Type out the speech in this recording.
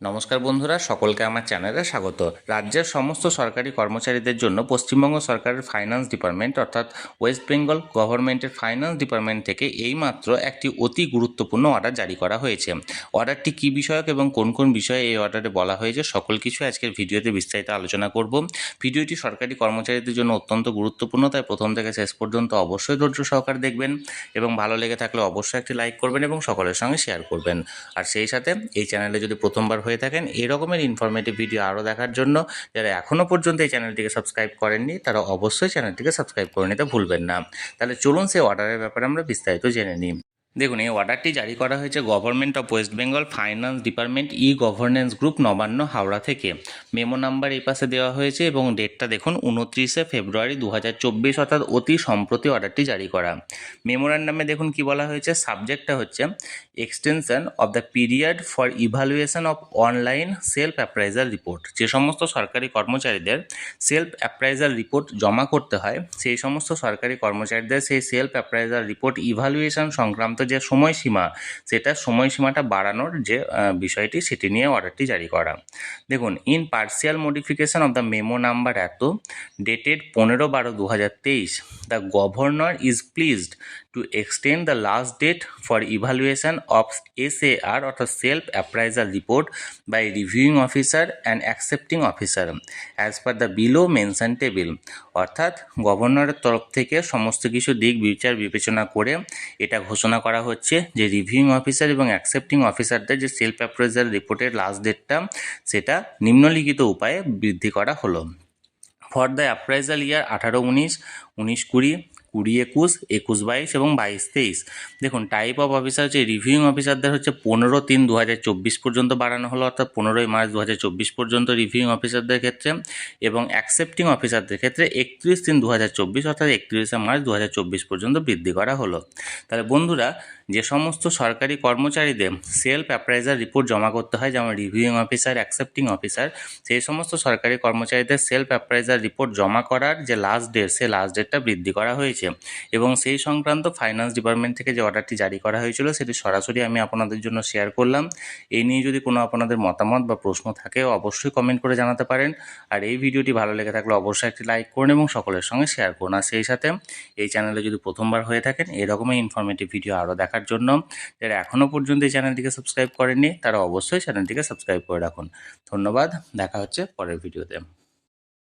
নমস্কার বন্ধুরা, সকলকে আমার চ্যানেলে স্বাগত। রাজ্যের সমস্ত সরকারি কর্মচারীদের জন্য পশ্চিমবঙ্গ সরকারের ফাইন্যান্স ডিপার্টমেন্ট অর্থাৎ ওয়েস্ট বেঙ্গল গভর্নমেন্টের ফাইন্যান্স ডিপার্টমেন্ট থেকে এইমাত্র একটি অতি গুরুত্বপূর্ণ অর্ডার জারি করা হয়েছে। অর্ডারটি কী বিষয়ক এবং কোন কোন বিষয়ে এই অর্ডারে বলা হয়েছে সকল কিছু আজকের ভিডিওতে বিস্তারিত আলোচনা করব। ভিডিওটি সরকারি কর্মচারীদের জন্য অত্যন্ত গুরুত্বপূর্ণ, তাই প্রথম থেকে শেষ পর্যন্ত অবশ্যই ধৈর্য সহকারে দেখবেন এবং ভালো লেগে থাকলে অবশ্যই একটি লাইক করবেন এবং সকলের সঙ্গে শেয়ার করবেন। আর সেই সাথে এই চ্যানেলে যদি প্রথমবার হয়ে থাকেন। এরকমের রকমের ইনফরমেটিভ ভিডিও আরও দেখার জন্য যারা এখনও পর্যন্ত এই চ্যানেলটিকে সাবস্ক্রাইব করেননি, তারা অবশ্যই চ্যানেলটিকে সাবস্ক্রাইব করে নিতে ভুলবেন না। তাহলে চলুন সেই অর্ডারের ব্যাপারে আমরা বিস্তারিত জেনে নিই। দেখুন, এই অর্ডারটি জারি করা হয়েছে government of West Bengal finance department e governance group Nabanna Howrah থেকে। মেমো নাম্বার এই পাশে দেওয়া হয়েছে এবং ডেটটা দেখুন, উনত্রিশে ফেব্রুয়ারি দু হাজার চব্বিশ, অর্থাৎ অতি সম্প্রতি অর্ডারটি জারি করা। মেমোরান্ডামে দেখুন কি বলা হয়েছে সাবজেক্টটা হচ্ছে extension of the period for evaluation of online self appraisal report যে সমস্ত সরকারি কর্মচারীদের সেলফ অ্যাপ্রাইজাল রিপোর্ট জমা করতে হয়, সেই সমস্ত সরকারি কর্মচারীদের সেই সেলফ অ্যাপ্রাইজাল রিপোর্ট ইভালুয়েশন সংক্রান্ত যে সময়সীমা, সেটা সময়সীমাটা বাড়ানোর যে বিষয়টি, সেটি নিয়ে অর্ডারটি জারি করা। দেখুন in partial modification of the memo number এত ডেটেড পনেরো বারো দু হাজার তেইশ the governor is pleased to extend the last date for evaluation of S A R অর্থাৎ self appraisal report by reviewing officer and accepting officer as per the below mention table অর্থাৎ গভর্নরের তরফ থেকে সমস্ত কিছু দিক বিচার বিবেচনা করে, এটা ঘোষণা করা হচ্ছে যে রিভিউইং অফিসার এবং অ্যাকসেপ্টিং অফিসারদের যে সেলফ অ্যাপ্রেজাল রিপোর্টের লাস্ট ডেটটা সেটা নিম্নলিখিত উপায়ে বৃদ্ধি করা হলো। ফর দ্য অ্যাপ্রাইজাল ইয়ার আঠারো, উনিশ উনিশ, কুড়ি কুড়ি একুশ একুশ বাইশ এবং বাইশ তেইশ। দেখুন টাইপ অফ অফিসার হচ্ছে রিভিউইং অফিসারদের হচ্ছে পনেরো তিন দু পর্যন্ত বাড়ানো হলো, অর্থাৎ পনেরোই মার্চ দু হাজার চব্বিশ পর্যন্ত রিভিউইং অফিসারদের ক্ষেত্রে এবং অ্যাকসেপ্টিং অফিসারদের ক্ষেত্রে একত্রিশ তিন দু অর্থাৎ একত্রিশে মার্চ দু হাজার চব্বিশ পর্যন্ত বৃদ্ধি করা হলো। তাহলে বন্ধুরা, যে সমস্ত সরকারি কর্মচারীদের সেলফ অ্যাপ্রাইজার রিপোর্ট জমা করতে হয়, যেমন রিভিউইং অফিসার অ্যাকসেপ্টিং অফিসার সেই সমস্ত সরকারি কর্মচারীদের সেলফ অ্যাপ্রাইজার রিপোর্ট জমা করার যে লাস্ট ডেট সেই লাস্ট ডেটটা বৃদ্ধি করা হয়েছে। এবং সেই সংক্রান্ত ফাইন্যান্স ডিপার্টমেন্ট থেকে যে অর্ডারটি জারি করা হয়েছিল, সেটি সরাসরি আমি আপনাদের জন্য শেয়ার করলাম। এই নিয়ে যদি কোনো আপনাদের মতামত বা প্রশ্ন থাকে, অবশ্যই কমেন্ট করে জানাতে পারেন। আর এই ভিডিওটি ভালো লেগে থাকলে অবশ্যই একটি লাইক করুন এবং সকলের সঙ্গে শেয়ার করুন। আর সেই সাথে এই চ্যানেলে যদি প্রথমবার হয়ে থাকেন, এরকমই ইনফরমেটিভ ভিডিও আরও দেখার জন্য। যারা এখনও পর্যন্ত এই চ্যানেলটিকে সাবস্ক্রাইব করেননি, তারা অবশ্যই চ্যানেলটিকে সাবস্ক্রাইব করে রাখুন। ধন্যবাদ, দেখা হচ্ছে পরের ভিডিওতে